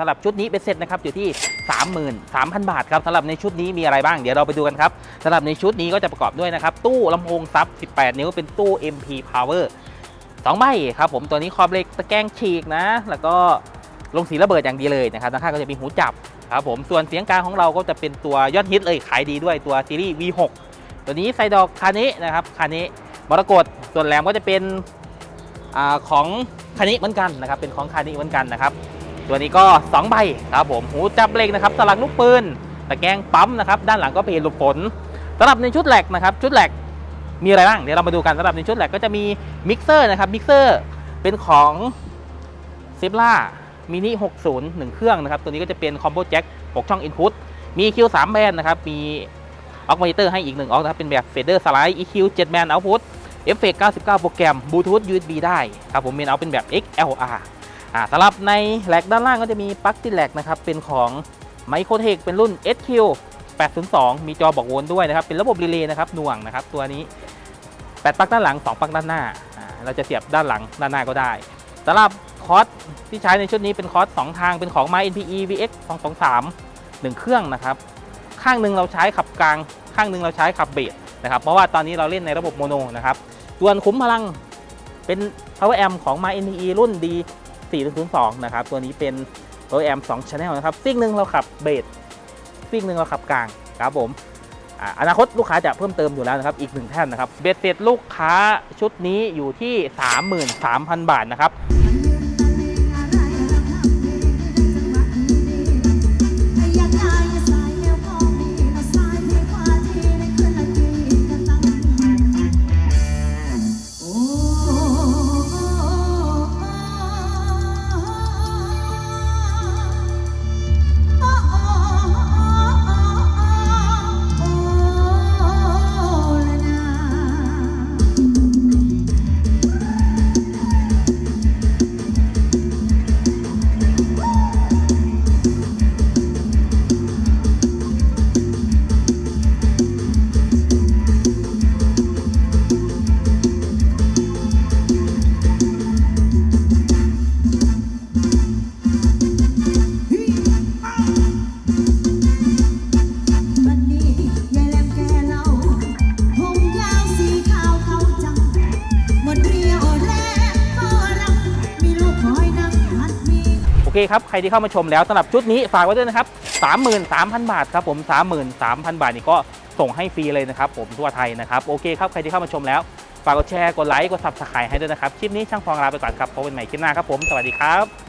สำหรับชุดนี้เป็นเสร็จนะครับอยู่ที่ 33,000 บาทครับสำหรับในชุดนี้มีอะไรบ้างเดี๋ยวเราไปดูกันครับสำหรับในชุดนี้ก็จะประกอบด้วยนะครับ ตู้ลำโพงซับ 18 นิ้วเป็นตู้ MP Power 2ใบครับผมตัวนี้ครอบเหล็กตะแกรงฉีกนะ แล้วก็ลงสีระเบิดอย่างดีเลยนะครับด้านข้างก็จะมีหูจับครับผมส่วนเสียงกลางของเราก็จะเป็นตัวยอดฮิตเลยขายดีด้วยตัวซีรีส์ V6 ตัวนี้ไซดอกคานินะครับคานิมรกตส่วนแหลมก็จะเป็นอของคานิเหมือนกันนะครับเป็นของคานิเหมือนกันนะครับ ตัวนี้ก็2ใบครับผมหูจับเหล็กนะครับสลักลูกปืนตะแกรงปั๊มนะครับด้านหลังก็เป็นหลบฝนสำหรับในชุดแหลกนะครับชุดแหลกมีอะไรบ้างเดี๋ยวเรามาดูกันสำหรับในชุดแหลกก็จะมีมิกเซอร์นะครับมิกเซอร์เป็นของเซฟล่ามินิ60 1 เครื่องนะครับ ตัวนี้ก็จะเป็นคอมโบแจ็ค6ช่องอินพุตมี EQ 3แบนนะครับ มีออกม n เตอร์ให้อีก1ออกนะครับ เป็นแบบเฟเดอร์สไลด์ EQ 7แบนเอาพุตเอฟเฟกต์99 โปรแกรมบลูทูธ USB ได้ครับผมเมนเอาเป็นแบบ XLR อ่าสำหรับในแหลกด้านล่างก็จะมีปลั๊กติดแหลกนะครับเป็นของไมโครเทคเป็นรุ่น SQ 802 มีจอบอกโวลต์ด้วยนะครับ เป็นระบบรีเลย์นะครับหน่วงนะครับ ตัวนี้ 8ปลั๊กด้านหลัง 2ปลั๊กด้านหน้าอ่าเราจะเสียบด้านหลังด้านหน้าก็ได้สำหรับคอร์สที่ใช้ในชุดนี้เป็นคอร์ส2ทางเป็นของ My NPE VX 223 1 เครื่องนะครับ ข้างหนึ่งเราใช้ขับกลาง ข้างหนึ่งเราใช้ขับเบสนะครับ เพราะว่าตอนนี้เราเล่นในระบบโมโนนะครับส่วนคุ้มพลังเป็น Power Amp ของ My NPE รุ่น D 402นะครับตัวนี้เป็นรถแอม2 Channel นะครับซิ่งหนึ่งเราขับเบสซิ่งหนึ่งเราขับกลางครับผมอาอนาคตลูกค้าจะเพิ่มเติมอยู่แล้วนะครับ อีกหนึ่งแท่นนะครับเบสเสร็จลูกค้าชุดนี้อยู่ที่ 33,000 บาทนะครับ เคครับ ใครที่เข้ามาชมแล้วสำหรับชุดนี้ฝากไว้ด้วยนะครับ33,000 บาทครับผม33,000 บาทนี่ก็ส่งให้ฟรีเลยนะครับผมทั่วไทยนะครับโอเคครับใครที่เข้ามาชมแล้วฝากกดแชร์กดไลค์กดซับสไครต์ให้ด้วยนะครับคลิปนี้ช่างฟองลาไปก่อนครับพบกันใหม่คลิปหน้าครับผมสวัสดีครับ